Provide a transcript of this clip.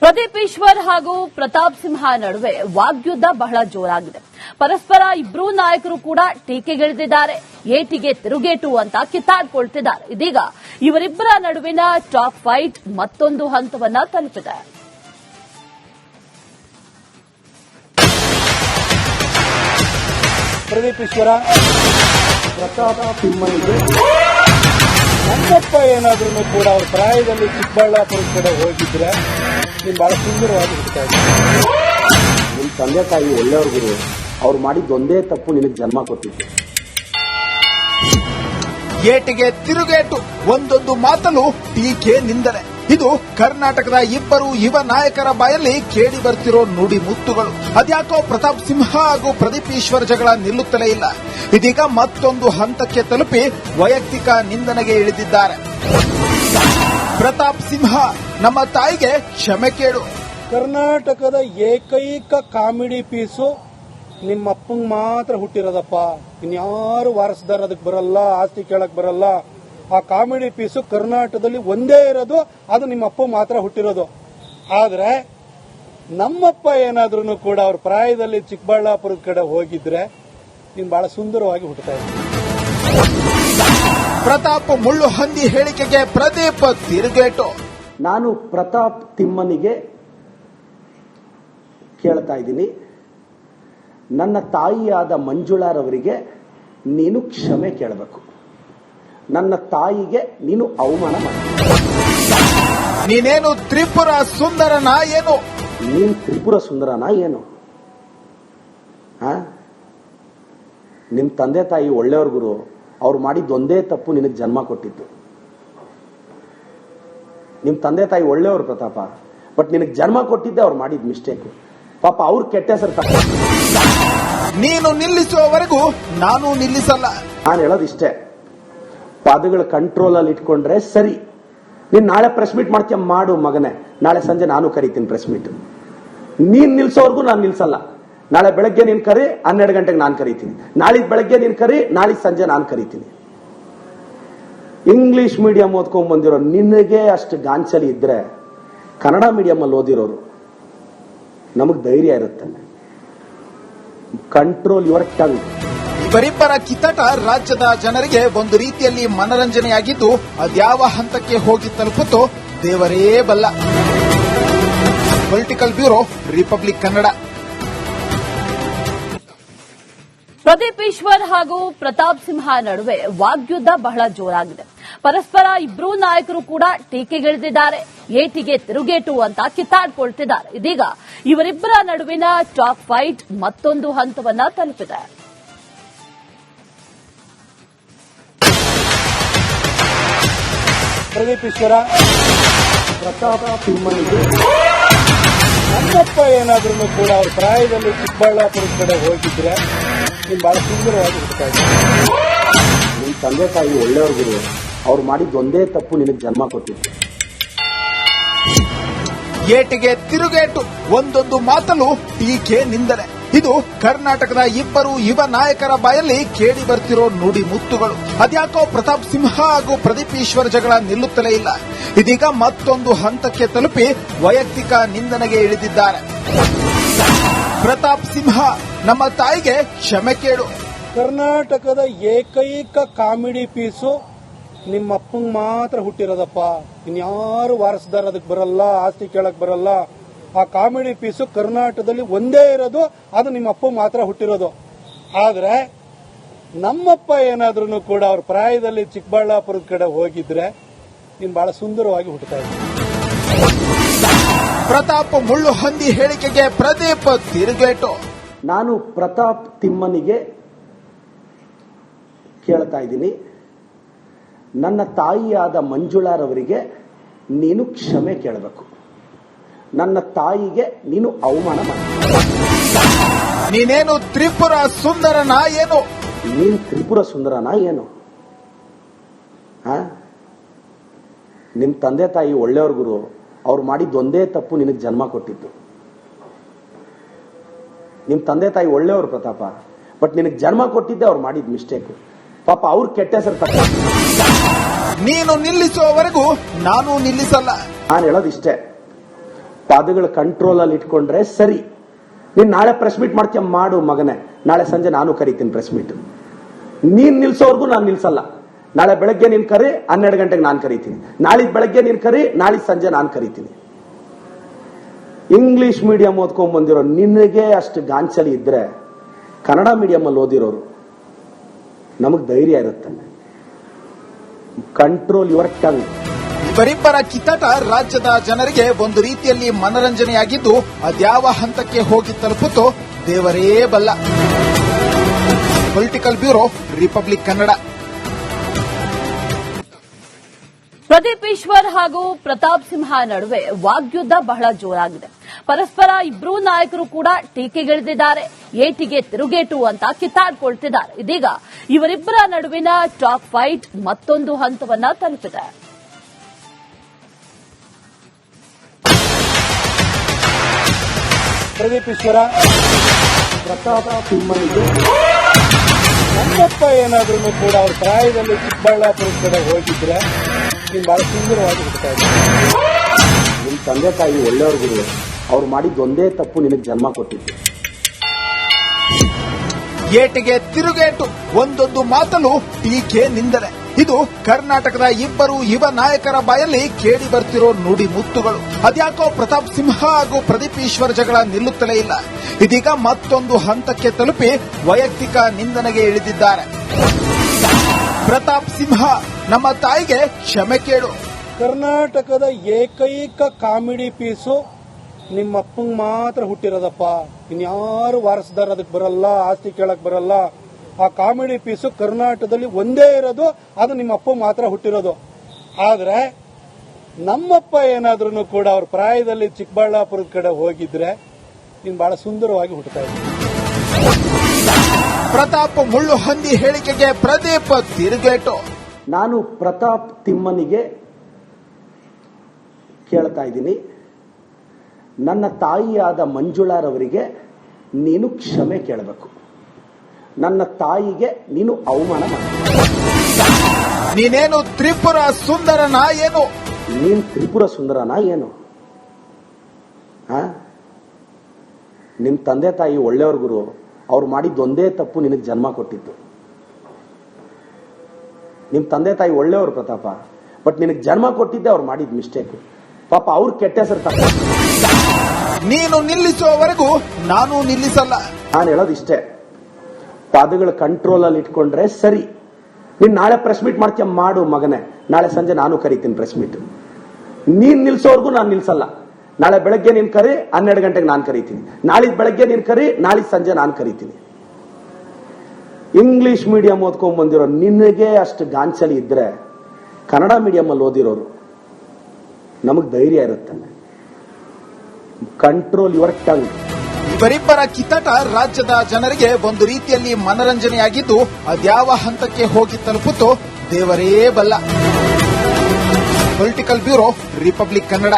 ಪ್ರದೀಪ್ ಈಶ್ವರ್ ಹಾಗೂ ಪ್ರತಾಪ್ ಸಿಂಹ ನಡುವೆ ವಾಗ್ಯುದ್ದ ಬಹಳ ಜೋರಾಗಿದೆ. ಪರಸ್ಪರ ಇಬ್ಬರೂ ನಾಯಕರು ಕೂಡ ಟೀಕೆಗಿಳಿದಿದ್ದಾರೆ. ಏಟಿಗೆ ತಿರುಗೇಟು ಅಂತ ಕಿತ್ತಾಡ್ಕೊಳ್ತಿದ್ದಾರೆ. ಇದೀಗ ಇವರಿಬ್ಬರ ನಡುವಿನ ಟಾಪ್ ಫೈಟ್ ಮತ್ತೊಂದು ಹಂತವನ್ನ ತಲುಪಿದೆ. ಪ್ರದೀಪ್ ಈಶ್ವರ ಏನಾದ್ರೂ ಕೂಡ ಅವ್ರ ಪ್ರಾಯದಲ್ಲಿ ಚಿಕ್ಕಬಳ್ಳಾಪುರ ಕಡೆ ಹೋಗಿದ್ರೆ ನೀನು ಬಹಳ ಸುಂದರವಾಗಿ ಇದ್ದೆ. ನಿಮ್ಮ ತಂದೆ ತಾಯಿ ಒಳ್ಳೆಯವ್ರ ಗುರು ಅವ್ರು ಮಾಡಿದ್ದೊಂದೇ ತಪ್ಪು ನಿನಗೆ ಜನ್ಮ ಕೊಟ್ಟಿದ್ದು. ಏಟಿಗೆ ತಿರುಗೇಟು. ಒಂದೊಂದು ಮಾತಲು ಟೀಕೆ ನಿಂದನೆ. ಇದು ಕರ್ನಾಟಕದ ಇಬ್ಬರು ಯುವ ನಾಯಕರ ಬಾಯಲ್ಲಿ ಕೇಳಿ ಬರ್ತಿರೋ ನುಡಿ ಮುತ್ತುಗಳು. ಅದ್ಯಾಕೋ ಪ್ರತಾಪ್ ಸಿಂಹ ಹಾಗೂ ಪ್ರದೀಪ್ ಈಶ್ವರ್ ಜಗಳ ನಿಲ್ಲುತ್ತಲೇ ಇಲ್ಲ. ಇದೀಗ ಮತ್ತೊಂದು ಹಂತಕ್ಕೆ ತಲುಪಿ ವೈಯಕ್ತಿಕ ನಿಂದನೆಗೆ ಇಳಿದಿದ್ದಾರೆ. ಪ್ರತಾಪ್ ಸಿಂಹ, ನಮ್ಮ ತಾಯಿಗೆ ಕ್ಷಮೆ ಕೇಳು. ಕರ್ನಾಟಕದ ಏಕೈಕ ಕಾಮಿಡಿ ಪೀಸು ನಿಮ್ಮ ಅಪ್ಪಂಗ್ ಮಾತ್ರ ಹುಟ್ಟಿರೋದಪ್ಪ. ಇನ್ಯಾರು ವಾರಸದಾರ ಅದಕ್ಕೆ ಬರಲ್ಲ, ಆಸ್ತಿ ಕೇಳಕ್ ಬರಲ್ಲ. ಆ ಕಾಮಿಡಿ ಪೀಸು ಕರ್ನಾಟಕದಲ್ಲಿ ಒಂದೇ ಇರೋದು, ಅದು ನಿಮ್ಮ ಅಪ್ಪ ಮಾತ್ರ ಹುಟ್ಟಿರೋದು. ಆದ್ರೆ ನಮ್ಮಪ್ಪ ಏನಾದ್ರೂ ಕೂಡ ಅವ್ರ ಪ್ರಾಯದಲ್ಲಿ ಚಿಕ್ಕಬಳ್ಳಾಪುರದ ಕಡೆ ಹೋಗಿದ್ರೆ, ನೀನು ಬಹಳ ಸುಂದರವಾಗಿ ಹುಟ್ಟುತ್ತಾ ಪ್ರತಾಪ್ ಮುಳ್ಳು ಹಂದಿ ಹೇಳಿಕೆಗೆ ಪ್ರದೀಪ್ ತಿರುಗೇಟು. ನಾನು ಪ್ರತಾಪ್ ತಿಮ್ಮನಿಗೆ ಕೇಳ್ತಾ ಇದ್ದೀನಿ. ನನ್ನ ತಾಯಿಯಾದ ಮಂಜುಳಾರವರಿಗೆ ನೀನು ಕ್ಷಮೆ ಕೇಳಬೇಕು. ನನ್ನ ತಾಯಿಗೆ ನೀನು ಅವಮಾನ ಮಾಡಿ. ನೀನೇನು ತ್ರಿಪುರ ಸುಂದರನ ಏನು ನೀನು ತ್ರಿಪುರ ಸುಂದರನ ಏನು ನಿಮ್ಮ ತಂದೆ ತಾಯಿ ಒಳ್ಳೆಯವ್ರ ಗುರು. ಅವ್ರು ಮಾಡಿದ್ದೊಂದೇ ಒಂದೇ ತಪ್ಪು ನಿನಗೆ ಜನ್ಮ ಕೊಟ್ಟಿದ್ದು. ನಿಮ್ಮ ತಂದೆ ತಾಯಿ ಒಳ್ಳೆಯವ್ರು ಪ್ರತಾಪ ಬಟ್ ನಿನಗೆ ಜನ್ಮ ಕೊಟ್ಟಿದ್ದೆ ಅವ್ರು ಮಾಡಿದ ಮಿಸ್ಟೇಕ್. ಪಾಪ ಅವ್ರು ಕೆಟ್ಟ ಹೆಸರು ತಪ್ಪ. ನೀನು ನಿಲ್ಲಿಸುವವರೆಗೂ ನಾನು ನಿಲ್ಲಿಸಲ್ಲ. ನಾನು ಹೇಳೋದಿಷ್ಟೇ ಪದಗಳ ಕಂಟ್ರೋಲ್ ಅಲ್ಲಿ ಇಟ್ಕೊಂಡ್ರೆ ಸರಿ. ನೀನ್ ನಾಳೆ ಪ್ರೆಸ್ ಮೀಟ್ ಮಾಡ್ತೀಯ ಮಾಡು ಮಗನೇ. ನಾಳೆ ಸಂಜೆ ನಾನು ಕರಿತೀನಿ ಪ್ರೆಸ್ ಮೀಟ್ ನೀನ್ ನಿಲ್ಸೋವರೆಗೂ ನಾನು ನಿಲ್ಸಲ್ಲ. ನಾಳೆ ಬೆಳಗ್ಗೆ ನೀನ್ ಕರಿ, ಹನ್ನೆರಡು ಗಂಟೆಗೆ ನಾನು ಕರಿತೀನಿ. ನಾಳೆ ಬೆಳಗ್ಗೆ ನೀನ್ ಕರಿ ನಾಳೆ ಸಂಜೆ ನಾನು ಕರಿತೀನಿ. ಇಂಗ್ಲಿಷ್ ಮೀಡಿಯಂ ಓದ್ಕೊಂಡ್ ಬಂದಿರೋ ನಿನಗೆ ಅಷ್ಟು ಗಾಂಚಲಿ ಇದ್ರೆ ಕನ್ನಡ ಮೀಡಿಯಂ ಅಲ್ಲಿ ಓದಿರೋರು ನಮಗ್ ಧೈರ್ಯ ಇರುತ್ತೆ. ಕಂಟ್ರೋಲ್ ಯುವರ್ ಟಂಗ್ ಇವರಿಬ್ಬರ ಕಿತ್ತಾಟ ರಾಜ್ಯದ ಜನರಿಗೆ ಒಂದು ರೀತಿಯಲ್ಲಿ ಮನರಂಜನೆಯಾಗಿದ್ದು, ಅದ್ಯಾವ ಹಂತಕ್ಕೆ ಹೋಗಿ ತಲುಪುತ್ತೋ ದೇವರೇ ಬಲ್ಲ. Political bureau Republic Kannada Pradeep Eshwar ಹಾಗೂ ಪ್ರತಾಪ್ ಸಿಂಹ ನಡುವೆ ವಾಗ್ಯುದ್ಧ ಬಹಳ ಜೋರಾಗಿದೆ. ಪರಸ್ಪರ ಇಬ್ಬರೂ ನಾಯಕರು ಕೂಡ ಟೀಕೆಗಿಳಿದಿದ್ದಾರೆ. ಏಟಿಗೆ ತಿರುಗೇಟು ಅಂತ ಕಿತ್ತಾಡ್ಕೊಳ್ತಿದ್ದಾರೆ. ಇದೀಗ ಇವರಿಬ್ಬರ ನಡುವಿನ ಟಾಪ್ ಫೈಟ್ ಮತ್ತೊಂದು ಹಂತವನ್ನ ತಲುಪಿದೆ. ಪ್ರದೀಪ್ ಏನಾದ್ರೂ ಕೂಡ ಅವ್ರ ಪ್ರಾಯದಲ್ಲಿ ಚಿಕ್ಕಬಳ್ಳಾಪುರ ಕಡೆ ಹೋಗಿದ್ರೆ ನೀನು ಬಹಳ ಸುಂದರವಾಗಿ ನಿಮ್ಮ ತಂದೆ ತಾಯಿ ಒಳ್ಳೆಯವ್ರ ಗುರು. ಅವ್ರು ಮಾಡಿದ ಒಂದೇ ತಪ್ಪು ನಿನಗೆ ಜನ್ಮ ಕೊಟ್ಟಿದ್ದು. ಏಟಿಗೆ ತಿರುಗೇಟು. ಒಂದೊಂದು ಮಾತಲು ಟೀಕೆ ನಿಂದನೆ. ಇದು ಕರ್ನಾಟಕದ ಇಬ್ಬರು ಯುವ ನಾಯಕರ ಬಾಯಲ್ಲಿ ಕೇಳಿ ಬರ್ತಿರೋ ನುಡಿ ಮುತ್ತುಗಳು. ಅದ್ಯಾಕೋ ಪ್ರತಾಪ್ ಸಿಂಹ ಹಾಗೂ ಪ್ರದೀಪ್ ಈಶ್ವರ್ ಜಗಳ ನಿಲ್ಲುತ್ತಲೇ ಇಲ್ಲ. ಇದೀಗ ಮತ್ತೊಂದು ಹಂತಕ್ಕೆ ತಲುಪಿ ವೈಯಕ್ತಿಕ ನಿಂದನೆಗೆ ಇಳಿದಿದ್ದಾರೆ. ಪ್ರತಾಪ್ ಸಿಂಹ, ನಮ್ಮ ತಾಯಿಗೆ ಕ್ಷಮೆ ಕೇಳು. ಕರ್ನಾಟಕದ ಏಕೈಕ ಕಾಮಿಡಿ ಪೀಸು ನಿಮ್ಮ ಅಪ್ಪಂಗ್ ಮಾತ್ರ ಹುಟ್ಟಿರೋದಪ್ಪ. ಇನ್ಯಾರು ವಾರಸದಾರ ಅದಕ್ಕೆ ಬರಲ್ಲ, ಆಸ್ತಿ ಕೇಳಕ್ ಬರಲ್ಲ. ಆ ಕಾಮಿಡಿ ಪೀಸು ಕರ್ನಾಟಕದಲ್ಲಿ ಒಂದೇ ಇರೋದು, ಅದು ನಿಮ್ಮ ಅಪ್ಪ ಮಾತ್ರ ಹುಟ್ಟಿರೋದು. ಆದ್ರೆ ನಮ್ಮಪ್ಪ ಏನಾದ್ರೂ ಕೂಡ ಅವ್ರ ಪ್ರಾಯದಲ್ಲಿ ಚಿಕ್ಕಬಳ್ಳಾಪುರದ ಕಡೆ ಹೋಗಿದ್ರೆ ನೀನು ಬಹಳ ಸುಂದರವಾಗಿ ಹುಟ್ಟುತ್ತಾ ಇದ್ದೆ. ಪ್ರತಾಪ್ ಮುಳ್ಳು ಹಂದಿ ಹೇಳಿಕೆಗೆ ಪ್ರದೀಪ್ ತಿರುಗೇಟು. ನಾನು ಪ್ರತಾಪ್ ತಿಮ್ಮನಿಗೆ ಕೇಳ್ತಾ ಇದ್ದೀನಿ. ನನ್ನ ತಾಯಿಯಾದ ಮಂಜುಳಾರವರಿಗೆ ನೀನು ಕ್ಷಮೆ ಕೇಳಬೇಕು. ನನ್ನ ತಾಯಿಗೆ ನೀನು ಅವಮಾನ ಮಾಡಿ. ನೀನೇನು ತ್ರಿಪುರ ಸುಂದರನ ಏನು ನೀನು ತ್ರಿಪುರ ಸುಂದರನ ಏನು ನಿಮ್ ನಿಮ್ಮ ತಂದೆ ತಾಯಿ ಒಳ್ಳೆಯವ್ರ ಗುರು. ಅವ್ರು ಮಾಡಿದ ಒಂದೇ ತಪ್ಪು ನಿನಗೆ ಜನ್ಮ ಕೊಟ್ಟಿದ್ದು. ನಿಮ್ಮ ತಂದೆ ತಾಯಿ ಒಳ್ಳೆಯವರು ಪ್ರತಾಪ ಬಟ್ ನಿನಗೆ ಜನ್ಮ ಕೊಟ್ಟಿದ್ದೆ ಅವ್ರು ಮಾಡಿದ ಮಿಸ್ಟೇಕ್. ಪಾಪ ಅವ್ರ ಕೆಟ್ಟ ಹೆಸರು ತಕ್ಕ ನೀನು ನಿಲ್ಲಿಸುವವರೆಗೂ ನಾನು ನಿಲ್ಲಿಸಲ್ಲ. ನಾನು ಹೇಳೋದಿಷ್ಟೇ. ಪಾದಗಳ ಕಂಟ್ರೋಲ್ ಅಲ್ಲಿ ಇಟ್ಕೊಂಡ್ರೆ ಸರಿ. ನೀನ್ ನಾಳೆ ಪ್ರೆಸ್ ಮೀಟ್ ಮಾಡ್ತೀಯ ಮಾಡು ಮಗನೇ. ನಾಳೆ ಸಂಜೆ ನಾನು ಕರಿತೀನಿ ಪ್ರೆಸ್ ಮೀಟ್ ನೀನ್ ನಿಲ್ಸೋವರೆಗೂ ನಾನು ನಿಲ್ಸಲ್ಲ. ನಾಳೆ ಬೆಳಗ್ಗೆ ನೀನ್ ಕರಿ, ಹನ್ನೆರಡು ಗಂಟೆಗೆ ನಾನು ಕರಿತೀನಿ. ನಾಳೆ ಬೆಳಗ್ಗೆ ನೀನ್ ಕರಿ ನಾಳೆ ಸಂಜೆ ನಾನು ಕರಿತೀನಿ. ಇಂಗ್ಲಿಷ್ ಮೀಡಿಯಂ ಓದ್ಕೊಂಡ್ ಬಂದಿರೋ ನಿನಗೆ ಅಷ್ಟು ಗಾಂಚಲಿ ಇದ್ರೆ ಕನ್ನಡ ಮೀಡಿಯಂ ಅಲ್ಲಿ ಓದಿರೋರು ನಮಗ್ ಧೈರ್ಯ ಇರುತ್ತೆ ಕಂಟ್ರೋಲ್ ಯುವರ್ ಟಂಗ್ ಇವರಿಬ್ಬರ ಕಿತ್ತಾಟ ರಾಜ್ಯದ ಜನರಿಗೆ ಒಂದು ರೀತಿಯಲ್ಲಿ ಮನರಂಜನೆಯಾಗಿದ್ದು ಅದ್ಯಾವ ಹಂತಕ್ಕೆ ಹೋಗಿ ತಲುಪುತ್ತೋ ದೇವರೇ ಬಲ್ಲ. Political bureau Republic Kannada Pradeep Eshwar ಹಾಗೂ ಪ್ರತಾಪ್ ಸಿಂಹ ನಡುವೆ ವಾಗ್ಯುದ್ದ ಬಹಳ ಜೋರಾಗಿದೆ. ಪರಸ್ಪರ ಇಬ್ಬರೂ ನಾಯಕರು ಕೂಡ ಟೀಕೆಗಿಳಿದಿದ್ದಾರೆ. ಏಟಿಗೆ ತಿರುಗೇಟು ಅಂತ ಕಿತ್ತಾಡ್ಕೊಳ್ತಿದ್ದಾರೆ. ಇದೀಗ ಇವರಿಬ್ಬರ ನಡುವಿನ ಟಾಪ್ ಫೈಟ್ ಮತ್ತೊಂದು ಹಂತವನ್ನ ತಲುಪಿದೆ. ಪ್ರದೀಪ್ ಈಶ್ವರ, ಪ್ರತಾಪ ಸಿಂಹ ಏನಾದ್ರೂ ಕೂಡ ಅವ್ರ ಪ್ರಾಯದಲ್ಲಿ ಚಿಕ್ಕಬಳ್ಳಾಪುರ ಕಡೆ ಹೋಗಿದ್ರೆ ನೀನ್ ಬಹಳ ಸುಂದರವಾಗಿ ಹುಡ್ತಾ ಇದ್ದೀನಿ ನಿಮ್ಮ ತಂದೆ ತಾಯಿ ಒಳ್ಳೆಯವ್ರಿಗಿರುವೆ ಅವ್ರು ಮಾಡಿದ್ದೊಂದೇ ತಪ್ಪು ನಿನಗೆ ಜನ್ಮ ಕೊಟ್ಟಿದ್ದು. ಏಟಿಗೆ ತಿರುಗೇಟು. ಒಂದೊಂದು ಮಾತಲ್ಲೂ ಟೀಕೆ ನಿಂದನೆ. ಇದು ಕರ್ನಾಟಕದ ಇಬ್ಬರು ಯುವ ನಾಯಕರ ಬಾಯಲ್ಲಿ ಕೇಳಿ ಬರ್ತಿರೋ ನುಡಿ ಮುತ್ತುಗಳು. ಅದ್ಯಾಕೋ ಪ್ರತಾಪ್ ಸಿಂಹ ಹಾಗೂ ಪ್ರದೀಪ್ ಈಶ್ವರ್ ಜಗಳ ನಿಲ್ಲುತ್ತಲೇ ಇಲ್ಲ. ಇದೀಗ ಮತ್ತೊಂದು ಹಂತಕ್ಕೆ ತಲುಪಿ ವೈಯಕ್ತಿಕ ನಿಂದನೆಗೆ ಇಳಿದಿದ್ದಾರೆ. ಪ್ರತಾಪ್ ಸಿಂಹ, ನಮ್ಮ ತಾಯಿಗೆ ಕ್ಷಮೆ ಕೇಳು. ಕರ್ನಾಟಕದ ಏಕೈಕ ಕಾಮಿಡಿ ಪೀಸು ನಿಮ್ಮ ಅಪ್ಪಂಗ್ ಮಾತ್ರ ಹುಟ್ಟಿರೋದಪ್ಪ. ಇನ್ಯಾರು ವಾರಸದಾರ ಅದಕ್ಕೆ ಬರಲ್ಲ, ಆಸ್ತಿ ಕೇಳಕ್ ಬರಲ್ಲ. ಆ ಕಾಮಿಡಿ ಪೀಸು ಕರ್ನಾಟಕದಲ್ಲಿ ಒಂದೇ ಇರೋದು, ಅದು ನಿಮ್ಮ ಅಪ್ಪ ಮಾತ್ರ ಹುಟ್ಟಿರೋದು. ಆದ್ರೆ ನಮ್ಮಪ್ಪ ಏನಾದ್ರೂ ಕೂಡ ಅವ್ರ ಪ್ರಾಯದಲ್ಲಿ ಚಿಕ್ಕಬಳ್ಳಾಪುರದ ಕಡೆ ಹೋಗಿದ್ರೆ ನೀನ್ ಬಹಳ ಸುಂದರವಾಗಿ ಹುಟ್ಟುತ್ತಾ ಪ್ರತಾಪ್ ಮುಳ್ಳು ಹಂದಿ ಹೇಳಿಕೆಗೆ ಪ್ರದೀಪ್ ತಿರುಗೇಟು. ನಾನು ಪ್ರತಾಪ್ ತಿಮ್ಮನಿಗೆ ಕೇಳ್ತಾ ಇದ್ದೀನಿ. ನನ್ನ ತಾಯಿಯಾದ ಮಂಜುಳಾರವರಿಗೆ ನೀನು ಕ್ಷಮೆ ಕೇಳಬೇಕು. ನನ್ನ ತಾಯಿಗೆ ನೀನು ಅವಮಾನ ಮಾಡ. ನೀನೇನು ತ್ರಿಪುರ ಸುಂದರನ ಏನು ನೀನು ತ್ರಿಪುರ ಸುಂದರನ ಏನು ನಿಮ್ಮ ನಿಮ್ ತಂದೆ ತಾಯಿ ಒಳ್ಳೆಯವ್ರ ಗುರು. ಅವ್ರು ಮಾಡಿದ್ದೊಂದೇ ಒಂದೇ ತಪ್ಪು ನಿನಗೆ ಜನ್ಮ ಕೊಟ್ಟಿದ್ದು. ನಿಮ್ಮ ತಂದೆ ತಾಯಿ ಒಳ್ಳೆಯವರು ಪ್ರತಾಪ ಬಟ್ ನಿನಗೆ ಜನ್ಮ ಕೊಟ್ಟಿದ್ದೆ ಅವ್ರು ಮಾಡಿದ ಮಿಸ್ಟೇಕ್. ಪಾಪ ಅವ್ರು ಕೆಟ್ಟ ಹೆಸರು ತಪ್ಪ. ನೀನು ನಿಲ್ಲಿಸುವವರೆಗೂ ನಾನು ನಿಲ್ಲಿಸಲ್ಲ. ನಾನು ಹೇಳೋದು ಇಷ್ಟೇ. ಪಾದಗಳ ಕಂಟ್ರೋಲ್ ಅಲ್ಲಿ ಇಟ್ಕೊಂಡ್ರೆ ಸರಿ. ನೀನ್ ನಾಳೆ ಪ್ರೆಸ್ ಮೀಟ್ ಮಾಡ್ತೀಯ ಮಾಡು ಮಗನೇ. ನಾಳೆ ಸಂಜೆ ನಾನು ಕರಿತೀನಿ ಪ್ರೆಸ್ ಮೀಟ್ ನೀನ್ ನಿಲ್ಸೋವರೆಗೂ ನಾನು ನಿಲ್ಸಲ್ಲ. ನಾಳೆ ಬೆಳಗ್ಗೆ ನೀನ್ ಕರಿ, ಹನ್ನೆರಡು ಗಂಟೆಗೆ ನಾನು ಕರಿತೀನಿ. ನಾಳೆ ಬೆಳಗ್ಗೆ ನೀನ್ ಕರಿ ನಾಳೆ ಸಂಜೆ ನಾನು ಕರಿತೀನಿ. ಇಂಗ್ಲಿಷ್ ಮೀಡಿಯಂ ಓದ್ಕೊಂಡ್ ಬಂದಿರೋ ನಿನಗೆ ಅಷ್ಟು ಗಾಂಚಲಿ ಇದ್ರೆ ಕನ್ನಡ ಮೀಡಿಯಂ ಅಲ್ಲಿ ಓದಿರೋರು ನಮಗ್ ಧೈರ್ಯ ಇರುತ್ತೆ ಕಂಟ್ರೋಲ್ ಯುವರ್ ಟಂಗ್ ಇವರಿಬ್ಬರ ಕಿತ್ತಾಟ ರಾಜ್ಯದ ಜನರಿಗೆ ಒಂದು ರೀತಿಯಲ್ಲಿ ಮನರಂಜನೆಯಾಗಿದ್ದು, ಅದ್ಯಾವ ಹಂತಕ್ಕೆ ಹೋಗಿ ತಲುಪುತ್ತೋ ದೇವರೇ ಬಲ್ಲ. Political bureau Republic Kannada